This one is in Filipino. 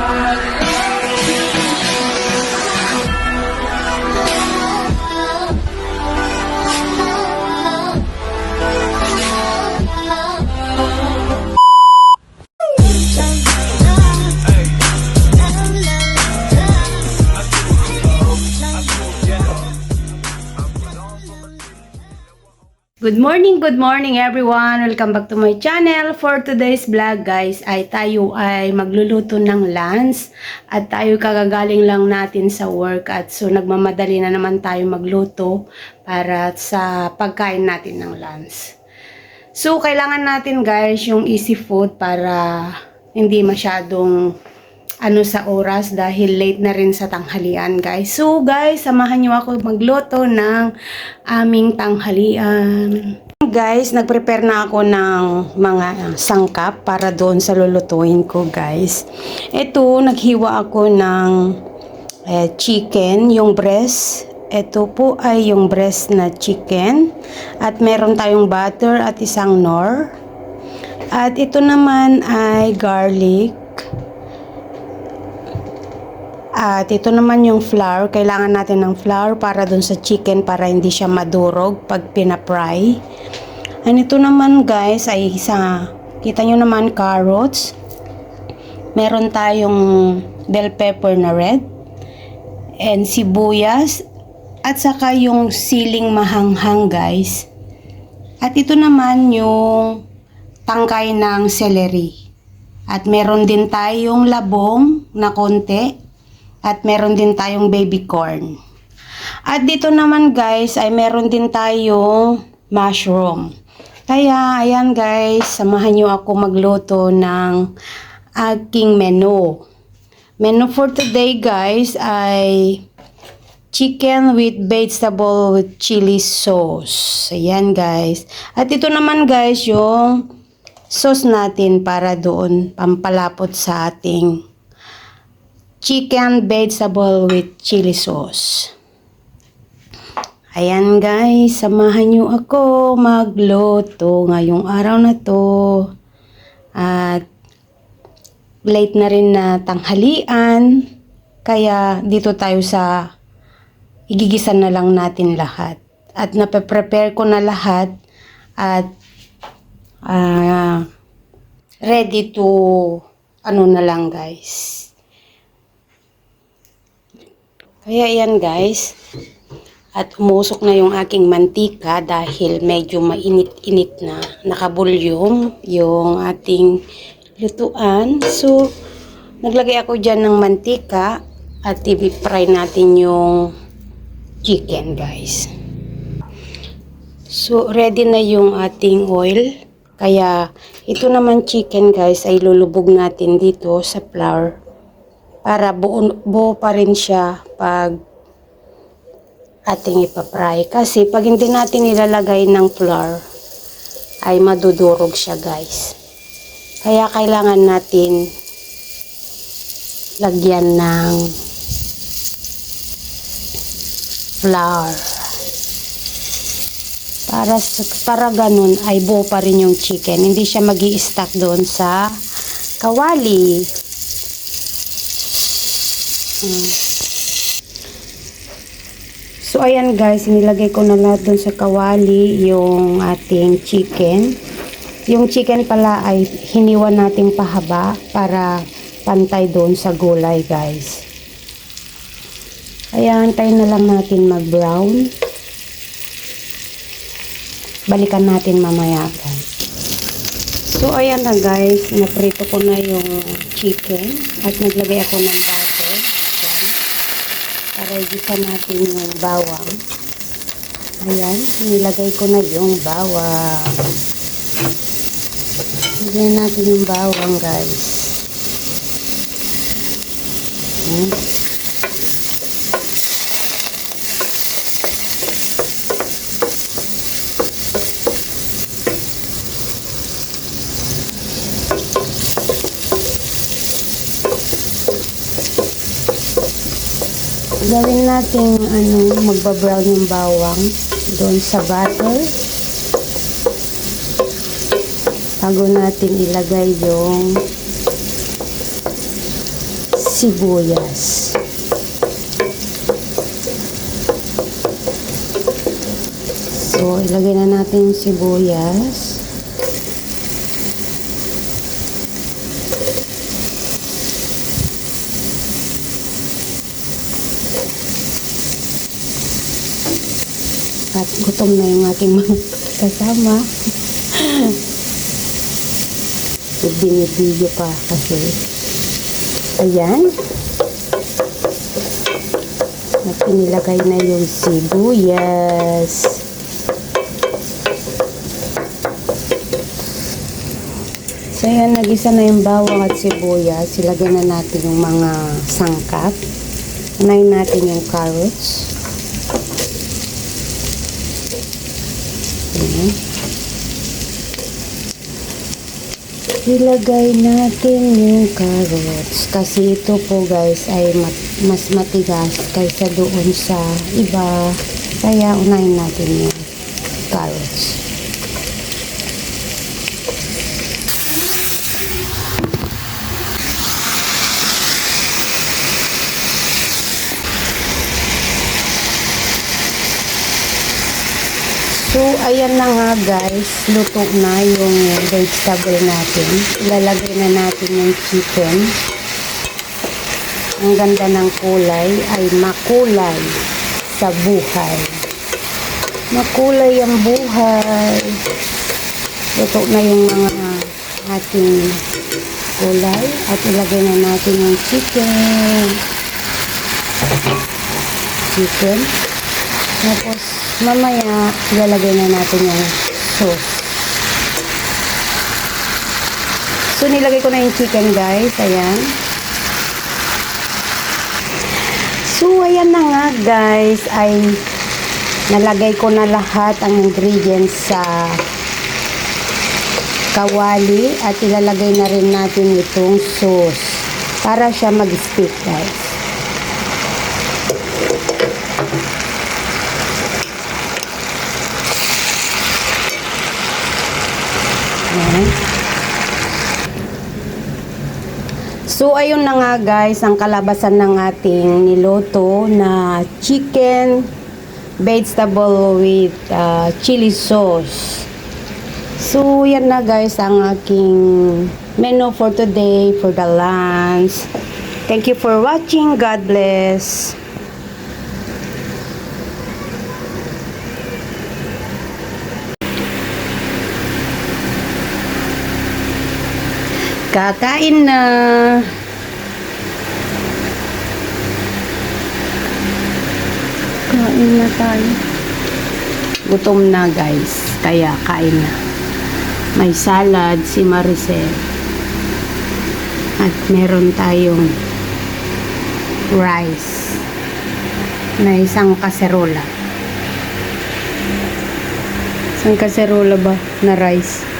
Amen. Good morning, good morning everyone! Welcome back to my channel. For today's vlog guys, ay tayo ay magluluto ng lunch at tayo kagagaling lang natin sa work at so nagmamadali na naman tayo magluto para sa pagkain natin ng lunch. So kailangan natin guys yung easy food para hindi masyadong ano sa oras dahil late na rin sa tanghalian guys. So guys, samahan niyo ako magluto ng aming tanghalian. Guys, nagprepare na ako ng mga sangkap para doon sa lulutuin ko guys. Ito, naghiwa ako ng eh, chicken, yung breast. Ito po ay yung breast na chicken. At meron tayong butter at isang nor. At ito naman ay garlic. At ito naman yung flour. Kailangan natin ng flour para dun sa chicken para hindi siya madurog pag pinapry. And ito naman guys ay isa, kita nyo naman carrots. Meron tayong bell pepper na red. And sibuyas. At saka yung siling mahanghang guys. At ito naman yung tangkay ng celery. At meron din tayong labong na konti. At meron din tayong baby corn. At dito naman guys ay meron din tayong mushroom. Kaya ayan guys, samahan nyo ako magluto ng aking menu. Menu for today guys ay chicken with vegetable with chili sauce. Ayan guys. At ito naman guys yung sauce natin para doon pampalapot sa ating chicken vegetable with chili sauce. Ayan guys, samahan nyo ako magluto ngayong araw na to. At late na rin na tanghalian. Kaya dito tayo sa igigisan na lang natin lahat. At nape-prepare ko na lahat at ah, ready to ano na lang guys. Kaya yan guys. At umusok na yung aking mantika dahil medyo mainit-init na. Nakabulyong yung ating lutuan. So, naglagay ako dyan ng mantika at i-fry natin yung chicken guys. So, ready na yung ating oil. Kaya, ito naman chicken guys ay lulubog natin dito sa flour para buo, buo pa rin siya pag ating ipapry. Kasi pag hindi natin ilalagay ng flour, ay madudurog siya guys. Kaya kailangan natin lagyan ng flour. Para, para ganun ay buo pa rin yung chicken. Hindi siya mag stuck doon sa kawali. So, ayan guys, nilagay ko na lahat dun sa kawali yung ating chicken. Yung chicken pala ay hiniwa nating pahaba para pantay doon sa gulay guys. Ayan, tayo na lang natin mag-brown. Balikan natin mamaya guys. So, ayan na guys, naprito ko na yung chicken at naglagay ako ng para igisa natin yung bawang. Ayan, nilagay ko na yung bawang. Lagyan natin yung bawang, guys. Ayan. Gawin natin ano, magba-brown yung bawang doon sa butter. Bago natin ilagay yung sibuyas. So, ilagay na natin yung sibuyas. At gutom na yung aking mga kasama. so, binibigyo pa kasi. Ayan. At pinilagay na yung sibuyas. So, ayan, nagisa na yung bawang at sibuyas. Ilagay na natin yung mga sangkap. Unahin natin yung carrots. Ayan. Ilagay natin yung carrots. Kasi ito po guys ay mat- mas matigas kaysa doon sa iba. Kaya unahin natin yung carrots. So, ayan na nga guys, luto na yung vegetable natin. Ilalagay na natin yung chicken. Ang ganda ng kulay ay makulay sa buhay. Makulay ang buhay. Luto na yung mga ating kulay at ilagay na natin yung chicken. Chicken. Tapos, mamaya, ilalagay na natin yung sauce. So, nilagay ko na yung chicken, guys. Ayan. So, ayan na nga, guys. Ay, nalagay ko na lahat ang ingredients sa kawali at ilalagay na rin natin itong sauce para siya mag-stick, guys. Ayan. So, ayun na nga guys, ang kalabasan ng ating niloto na chicken vegetable with uh, chili sauce. So, yan na guys ang aking menu for today for the lunch. Thank you for watching. God bless. Kakain na. Kain na tayo. Gutom na guys. Kaya kain na. May salad si Maricel. At meron tayong rice na isang kaserola. Isang kaserola ba na rice?